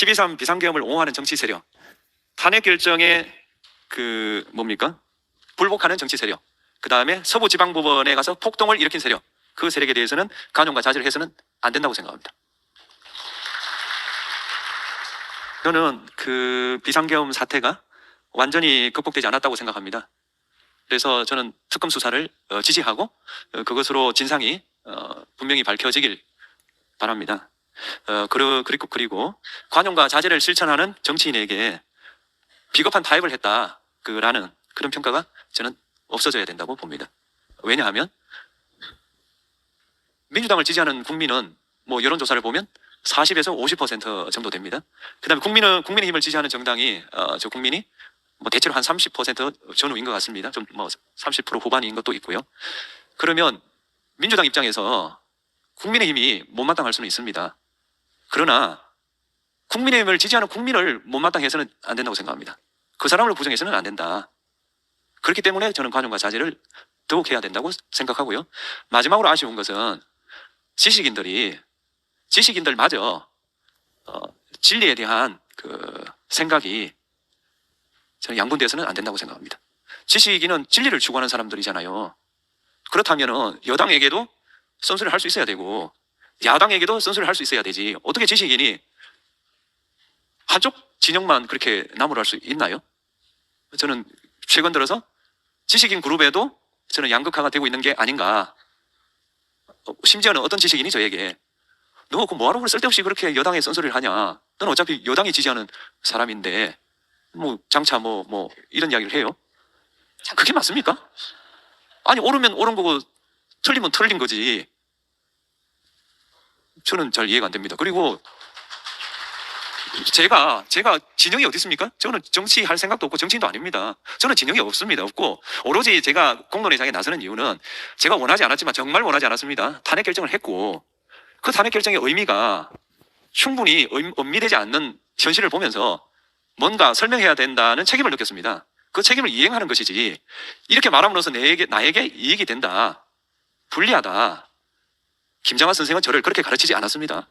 12.3 비상계엄을 옹호하는 정치 세력, 탄핵 결정에 그 뭡니까? 불복하는 정치 세력, 그 다음에 서부지방법원에 가서 폭동을 일으킨 세력, 그 세력에 대해서는 간용과 자제를 해서는 안 된다고 생각합니다. 저는 그 비상계엄 사태가 완전히 극복되지 않았다고 생각합니다. 그래서 저는 특검 수사를 어, 지지하고 어, 그것으로 진상이 어, 분명히 밝혀지길 바랍니다. 어, 그리고, 그리고, 그리고 관용과 자제를 실천하는 정치인에게 비겁한 타협을 했다. 그라는 그런 평가가 저는 없어져야 된다고 봅니다. 왜냐하면 민주당을 지지하는 국민은 뭐 여론조사를 보면 40에서 50% 정도 됩니다. 그 다음에 국민은 국민의힘을 지지하는 정당이 어, 저 국민이 뭐 대체로 한 30% 전후인 것 같습니다. 좀 뭐 30% 후반인 것도 있고요. 그러면 민주당 입장에서 국민의힘이 못마땅할 수는 있습니다. 그러나 국민의힘을 지지하는 국민을 못마땅해서는 안 된다고 생각합니다. 그 사람을 부정해서는 안 된다. 그렇기 때문에 저는 관용과 자제를 더욱 해야 된다고 생각하고요. 마지막으로 아쉬운 것은 지식인들이 지식인들 마저 어, 진리에 대한 그 생각이 저는 양분돼서는 안 된다고 생각합니다. 지식인은 진리를 추구하는 사람들이잖아요. 그렇다면은 여당에게도 선수를 할 수 있어야 되고 야당에게도 선수를 할 수 있어야 되지. 어떻게 지식인이 한쪽 진영만 그렇게 나무랄 수 있나요? 저는 최근 들어서 지식인 그룹에도 저는 양극화가 되고 있는 게 아닌가. 어, 심지어는 어떤 지식인이 저에게 너 그 뭐하러 쓸데없이 그렇게 여당에 쓴소리를 하냐? 너는 어차피 여당이 지지하는 사람인데 뭐 장차 뭐뭐 이런 이야기를 해요. 그게 맞습니까? 아니 옳으면 옳은 거고 틀리면 틀린 거지. 저는 잘 이해가 안 됩니다. 그리고 제가 제가 진영이 어디 있습니까? 저는 정치할 생각도 없고 정치인도 아닙니다. 저는 진영이 없습니다. 없고 오로지 제가 공론회장에 나서는 이유는 제가 원하지 않았지만 정말 원하지 않았습니다. 탄핵 결정을 했고 그 탄핵 결정의 의미가 충분히 의- 엄미되지 않는 현실을 보면서 뭔가 설명해야 된다는 책임을 느꼈습니다. 그 책임을 이행하는 것이지 이렇게 말함으로써 내게 나에게 이익이 된다 불리하다 김장한 선생은 저를 그렇게 가르치지 않았습니다.